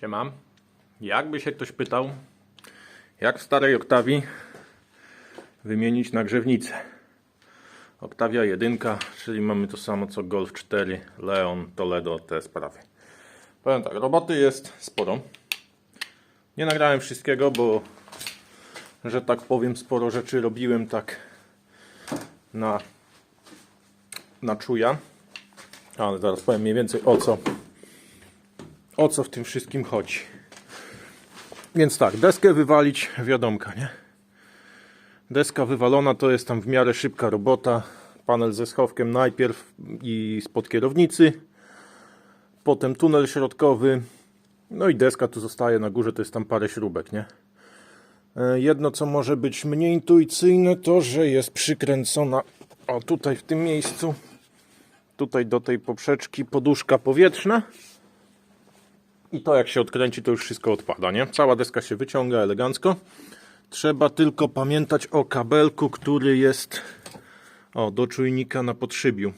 Siema. Jakby się ktoś pytał, jak w starej Oktawii wymienić nagrzewnicę. Oktawia 1, czyli mamy to samo co Golf 4, Leon, Toledo, te sprawy. Powiem tak, roboty jest sporo. Nie nagrałem wszystkiego, bo że tak powiem, sporo rzeczy robiłem tak na, na czuja. Ale zaraz powiem mniej więcej o co o co w tym wszystkim chodzi. Więc tak, deskę wywalić, wiadomka, nie? Deska wywalona to jest tam w miarę szybka robota. Panel ze schowkiem najpierw i spod kierownicy. Potem tunel środkowy. No i deska tu zostaje na górze, to jest tam parę śrubek, nie? E, Jedno, co może być mniej intuicyjne, to że jest przykręcona o tutaj w tym miejscu, tutaj do tej poprzeczki poduszka powietrzna. I to jak się odkręci, to już wszystko odpada, nie? Cała deska się wyciąga elegancko. Trzeba tylko pamiętać o kabelku, który jest o, do czujnika na podszybiu.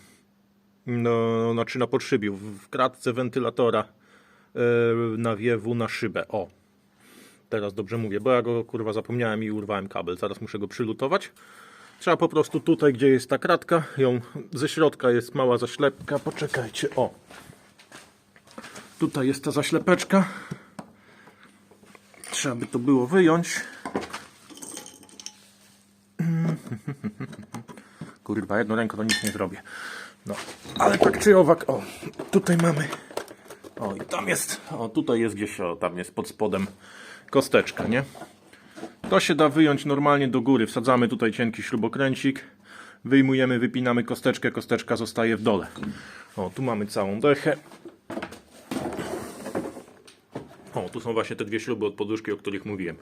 No, znaczy na podszybiu, w kratce wentylatora e, nawiewu na szybę. O, teraz dobrze mówię, bo ja go kurwa zapomniałem i urwałem kabel. Zaraz muszę go przylutować. Trzeba po prostu tutaj, gdzie jest ta kratka, ją ze środka jest mała zaślepka. Poczekajcie, o. Tutaj jest ta zaślepeczka. Trzeba by to było wyjąć. Kurwa, jedną ręką to nic nie zrobię. No, ale tak czy owak, o, tutaj mamy. O, i tam jest, o, tutaj jest gdzieś, o, tam jest pod spodem kosteczka, nie? To się da wyjąć normalnie do góry. Wsadzamy tutaj cienki śrubokręcik. Wyjmujemy, wypinamy kosteczkę, kosteczka zostaje w dole. O, tu mamy całą dechę. O, tu są właśnie te dwie śruby od poduszki, o których mówiłem.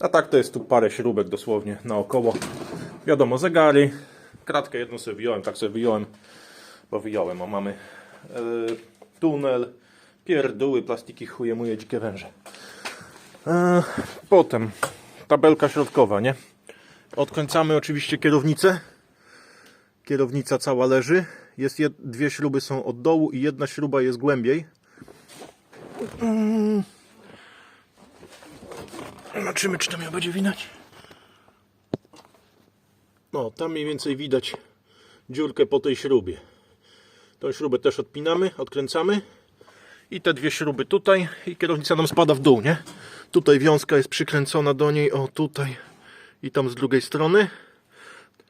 A tak to jest tu parę śrubek dosłownie naokoło. Wiadomo, zegary. Kratkę jedną sobie wyjąłem, tak sobie wyjąłem, bo wyjąłem. O, mamy yy, tunel, pierdóły, plastiki, chuje muje, dzikie węże. E, Potem tabelka środkowa, nie? Odkręcamy oczywiście kierownicę. Kierownica cała leży. Jest. Dwie śruby są od dołu i jedna śruba jest głębiej. Mm. Zobaczymy, czy tam ją będzie widać. No, tam mniej więcej widać dziurkę po tej śrubie. Tą śrubę też odpinamy, odkręcamy. I te dwie śruby tutaj i kierownica nam spada w dół, nie? Tutaj wiązka jest przykręcona do niej, o tutaj i tam z drugiej strony.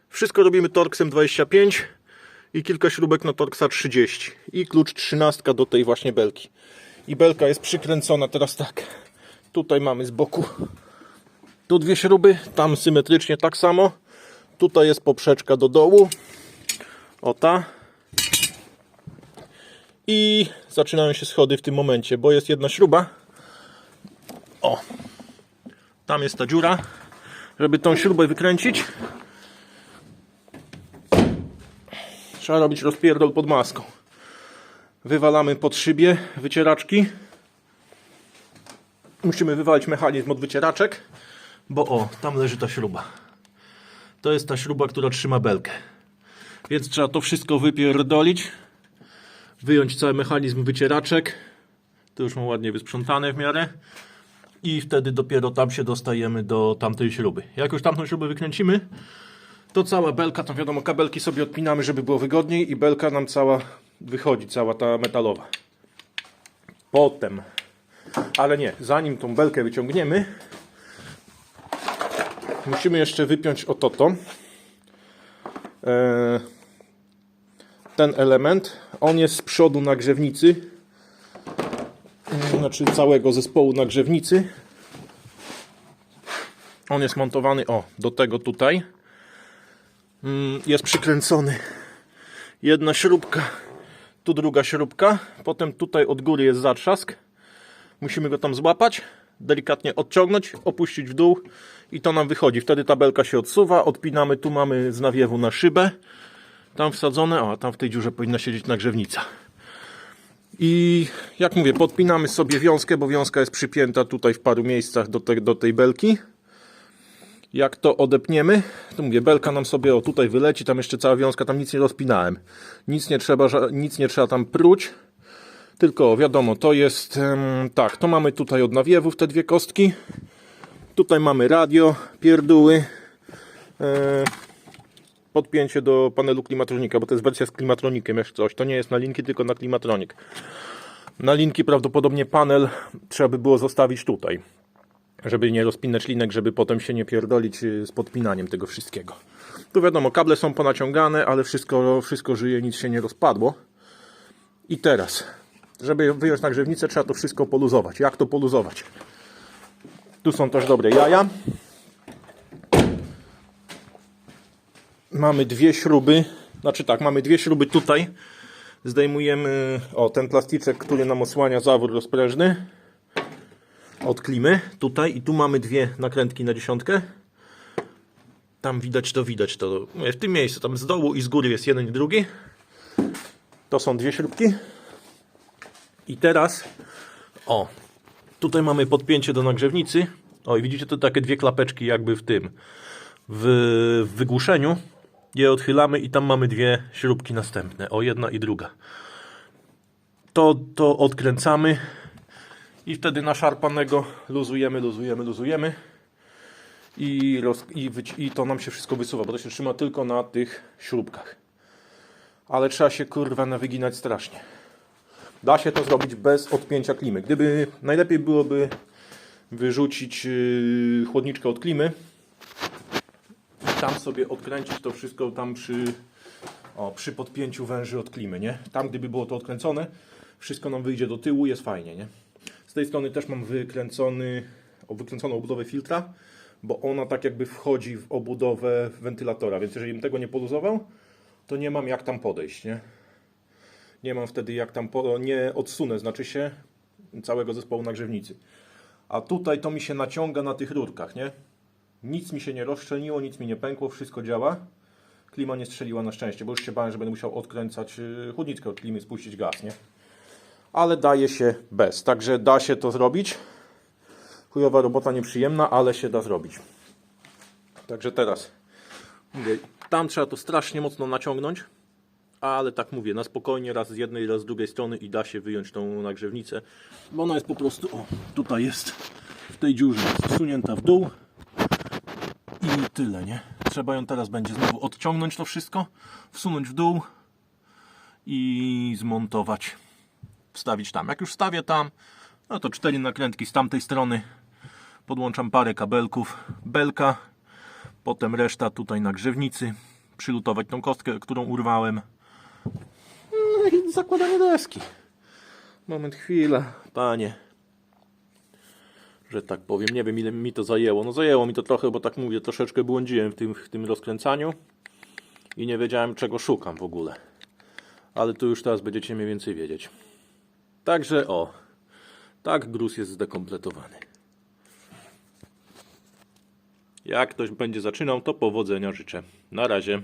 Wszystko robimy torksem 25 i kilka śrubek na torksa 30 i klucz 13 do tej właśnie belki. I belka jest przykręcona teraz tak. Tutaj mamy z boku tu dwie śruby, tam symetrycznie tak samo. Tutaj jest poprzeczka do dołu. O ta. I zaczynają się schody w tym momencie, bo jest jedna śruba. O, tam jest ta dziura. Żeby tą śrubę wykręcić, trzeba robić rozpierdol pod maską. Wywalamy pod szybie wycieraczki. Musimy wywalić mechanizm od wycieraczek, bo o, tam leży ta śruba. To jest ta śruba, która trzyma belkę. Więc trzeba to wszystko wypierdolić wyjąć cały mechanizm wycieraczek. To już mam ładnie wysprzątane w miarę. I wtedy dopiero tam się dostajemy do tamtej śruby. Jak już tamtą śrubę wykręcimy, to cała belka, tam wiadomo, kabelki sobie odpinamy, żeby było wygodniej i belka nam cała wychodzi, cała ta metalowa. Potem, ale nie, zanim tą belkę wyciągniemy, musimy jeszcze wypiąć o to. Eee, ten element. On jest z przodu nagrzewnicy. Znaczy całego zespołu nagrzewnicy. On jest montowany o do tego tutaj. Mm, Jest przykręcony jedna śrubka, tu druga śrubka. Potem tutaj od góry jest zatrzask. Musimy go tam złapać, delikatnie odciągnąć, opuścić w dół i to nam wychodzi. Wtedy tabelka się odsuwa, odpinamy, tu mamy z nawiewu na szybę tam wsadzone, a tam w tej dziurze powinna siedzieć nagrzewnica. I jak mówię, podpinamy sobie wiązkę, bo wiązka jest przypięta tutaj w paru miejscach do, te, do tej belki. Jak to odepniemy, to mówię, belka nam sobie o tutaj wyleci, tam jeszcze cała wiązka, tam nic nie rozpinałem. Nic nie trzeba, nic nie trzeba tam pruć, Tylko wiadomo, to jest tak, to mamy tutaj od nawiewów te dwie kostki. Tutaj mamy radio, pierdóły. E, podpięcie do panelu klimatronika, bo to jest wersja z klimatronikiem, jeszcze coś. To nie jest na linki, tylko na klimatronik. Na linki prawdopodobnie panel trzeba by było zostawić tutaj, żeby nie rozpinać linek, żeby potem się nie pierdolić y, z podpinaniem tego wszystkiego. Tu wiadomo, kable są ponaciągane, ale wszystko, wszystko żyje, nic się nie rozpadło. I teraz, żeby wyjąć nagrzewnicę, trzeba to wszystko poluzować. Jak to poluzować? Tu są też dobre jaja. Mamy dwie śruby, znaczy tak, mamy dwie śruby tutaj. Zdejmujemy o ten plasticzek, który nam osłania zawór rozprężny od klimy. Tutaj i tu mamy dwie nakrętki na dziesiątkę. Tam widać to, widać to. W tym miejscu, tam z dołu i z góry jest jeden i drugi. To są dwie śrubki. I teraz, o, tutaj mamy podpięcie do nagrzewnicy. O, i widzicie to takie dwie klapeczki jakby w tym, w, w wygłuszeniu. Je odchylamy i tam mamy dwie śrubki następne. O, jedna i druga. To, to odkręcamy i wtedy naszarpanego luzujemy, luzujemy, luzujemy i, roz, i, i to nam się wszystko wysuwa, bo to się trzyma tylko na tych śrubkach. Ale trzeba się kurwa nawyginać strasznie. Da się to zrobić bez odpięcia klimy. Gdyby najlepiej byłoby wyrzucić yy, chłodniczkę od klimy i tam sobie odkręcić to wszystko tam przy, o, przy podpięciu węży od klimy, nie? Tam gdyby było to odkręcone, wszystko nam wyjdzie do tyłu, jest fajnie, nie? Z tej strony też mam wykręcony, o, wykręconą obudowę filtra, bo ona tak jakby wchodzi w obudowę wentylatora, więc jeżeli bym tego nie poluzował, to nie mam jak tam podejść, nie? Nie mam wtedy jak tam, po, nie odsunę, znaczy się całego zespołu nagrzewnicy. A tutaj to mi się naciąga na tych rurkach, nie? Nic mi się nie rozszczelniło, nic mi nie pękło, wszystko działa. Klima nie strzeliła na szczęście, bo już się bałem, że będę musiał odkręcać yy, chłodniczkę od klimy, spuścić gaz, nie? Ale daje się bez, także da się to zrobić. Chujowa robota nieprzyjemna, ale się da zrobić. Także teraz, mówię, tam trzeba to strasznie mocno naciągnąć, ale tak mówię, na spokojnie, raz z jednej, raz z drugiej strony i da się wyjąć tą nagrzewnicę, bo ona jest po prostu, o, tutaj jest, w tej dziurze wsunięta w dół i tyle, nie? Trzeba ją teraz będzie znowu odciągnąć to wszystko, wsunąć w dół i zmontować, wstawić tam. Jak już wstawię tam, no to cztery nakrętki z tamtej strony, podłączam parę kabelków, belka, potem reszta tutaj na grzewnicy, przylutować tą kostkę, którą urwałem. No i zakładanie deski. Moment, chwila, panie. Że tak powiem, nie wiem ile mi to zajęło. No zajęło mi to trochę, bo tak mówię, troszeczkę błądziłem w tym, w tym rozkręcaniu i nie wiedziałem czego szukam w ogóle. Ale tu już teraz będziecie mniej więcej wiedzieć. Także o, tak gruz jest zdekompletowany. Jak ktoś będzie zaczynał, to powodzenia życzę. Na razie.